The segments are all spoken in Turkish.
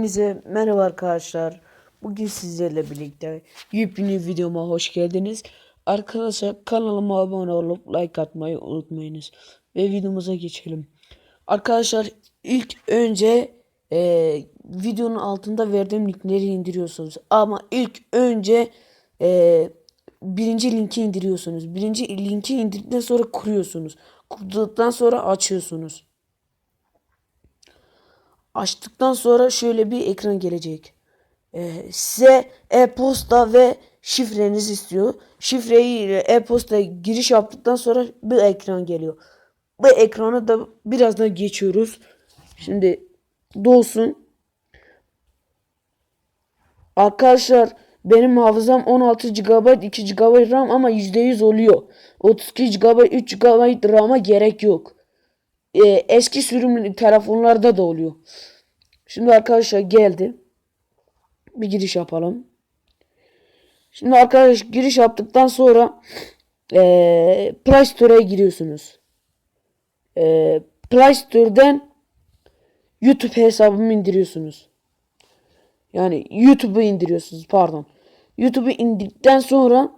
Hepinize merhaba arkadaşlar. Bugün sizlerle birlikte yepyeni videoma hoş geldiniz. Arkadaşlar kanalıma abone olup like atmayı unutmayınız. Ve videomuza geçelim. Arkadaşlar ilk önce e, videonun altında verdiğim linkleri indiriyorsunuz. Ama ilk önce e, birinci linki indiriyorsunuz. Birinci linki indirdikten sonra kuruyorsunuz. Kurduktan sonra açıyorsunuz. Açtıktan sonra şöyle bir ekran gelecek. Ee, size e-posta ve şifrenizi istiyor. Şifreyi ile e-posta giriş yaptıktan sonra bir ekran geliyor. Bu ekranı da birazdan geçiyoruz. Şimdi dolsun. Arkadaşlar benim hafızam 16 GB 2 GB RAM ama %100 oluyor. 32 GB 3 GB RAM'a gerek yok e, eski sürümlü telefonlarda da oluyor. Şimdi arkadaşlar geldi. Bir giriş yapalım. Şimdi arkadaş giriş yaptıktan sonra e, Play Store'a giriyorsunuz. E, Play Store'dan YouTube hesabımı indiriyorsunuz. Yani YouTube'u indiriyorsunuz pardon. YouTube'u indirdikten sonra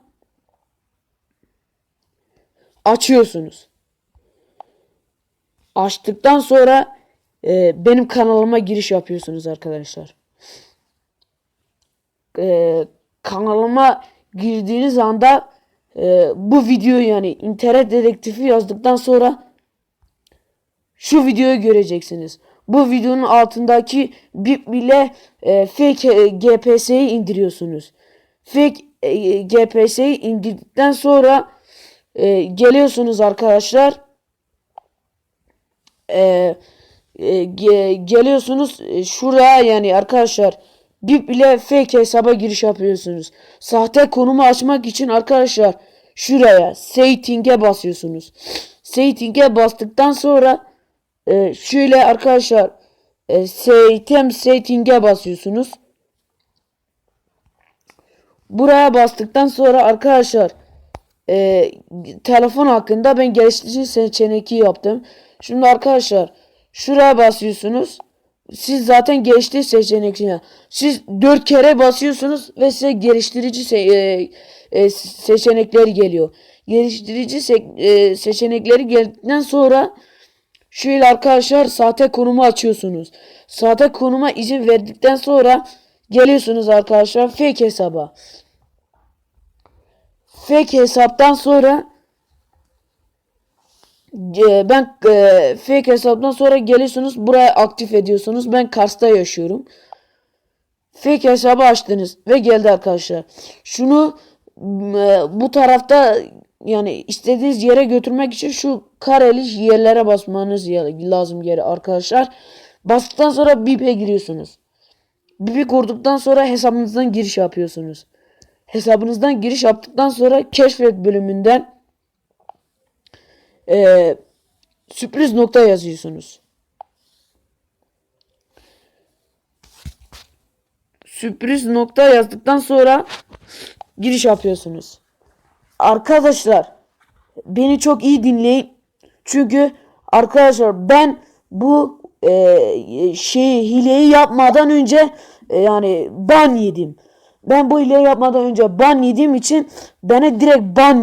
açıyorsunuz açtıktan sonra e, benim kanalıma giriş yapıyorsunuz arkadaşlar. E, kanalıma girdiğiniz anda e, bu videoyu yani internet dedektifi yazdıktan sonra şu videoyu göreceksiniz. Bu videonun altındaki bip bile e, fake e, GPS'yi indiriyorsunuz. Fake e, GPS'yi indirdikten sonra e, geliyorsunuz arkadaşlar e, e, ge, geliyorsunuz e, şuraya yani arkadaşlar bir bile fake hesaba giriş yapıyorsunuz. Sahte konumu açmak için arkadaşlar şuraya setting'e basıyorsunuz. Setting'e bastıktan sonra e, şöyle arkadaşlar e, setting setting'e basıyorsunuz. Buraya bastıktan sonra arkadaşlar e, telefon hakkında ben geliştirici seçeneği yaptım. Şimdi arkadaşlar şuraya basıyorsunuz. Siz zaten geliştirici seçeneğine. Siz dört kere basıyorsunuz ve size geliştirici se e, e, seçenekleri geliyor. Geliştirici se e, seçenekleri geldikten sonra şöyle arkadaşlar sahte konumu açıyorsunuz. Sahte konuma izin verdikten sonra geliyorsunuz arkadaşlar fake hesaba. Fake hesaptan sonra e, ben e, fake hesaptan sonra geliyorsunuz buraya aktif ediyorsunuz. Ben Kars'ta yaşıyorum. Fake hesabı açtınız ve geldi arkadaşlar. Şunu e, bu tarafta yani istediğiniz yere götürmek için şu kareli yerlere basmanız lazım yere arkadaşlar. Bastıktan sonra BIP'e giriyorsunuz. BIP'i kurduktan sonra hesabınızdan giriş yapıyorsunuz. Hesabınızdan giriş yaptıktan sonra keşfet bölümünden e, sürpriz nokta yazıyorsunuz. Sürpriz nokta yazdıktan sonra giriş yapıyorsunuz. Arkadaşlar beni çok iyi dinleyin. Çünkü arkadaşlar ben bu e, şey hileyi yapmadan önce e, yani ban yedim. Ben bu hileyi yapmadan önce ban yediğim için bana direkt ban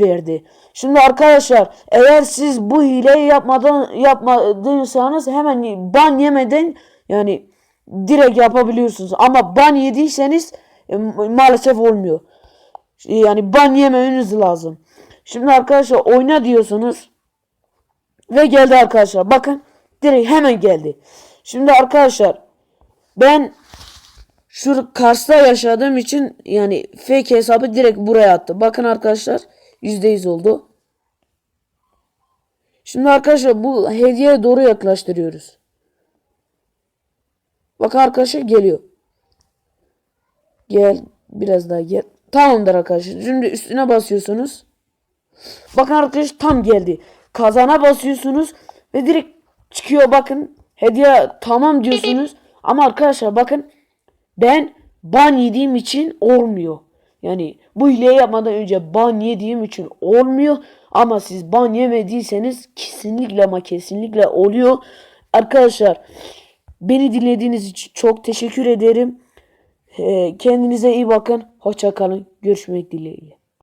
verdi. Şimdi arkadaşlar eğer siz bu hileyi yapmadan yapmadıysanız hemen ban yemeden yani direkt yapabiliyorsunuz. Ama ban yediyseniz e, maalesef olmuyor. Yani ban yemeniz lazım. Şimdi arkadaşlar oyna diyorsunuz. Ve geldi arkadaşlar. Bakın direkt hemen geldi. Şimdi arkadaşlar ben şu Kars'ta yaşadığım için yani fake hesabı direkt buraya attı. Bakın arkadaşlar %100 oldu. Şimdi arkadaşlar bu hediyeye doğru yaklaştırıyoruz. Bakın arkadaşlar geliyor. Gel. Biraz daha gel. Tamamdır arkadaşlar. Şimdi üstüne basıyorsunuz. Bakın arkadaşlar tam geldi. Kazana basıyorsunuz ve direkt çıkıyor bakın. Hediye tamam diyorsunuz. Ama arkadaşlar bakın ben ban yediğim için olmuyor. Yani bu hileyi yapmadan önce ban yediğim için olmuyor. Ama siz ban yemediyseniz kesinlikle ama kesinlikle oluyor. Arkadaşlar Beni dinlediğiniz için çok teşekkür ederim. Ee, kendinize iyi bakın. Hoşça kalın. Görüşmek dileğiyle.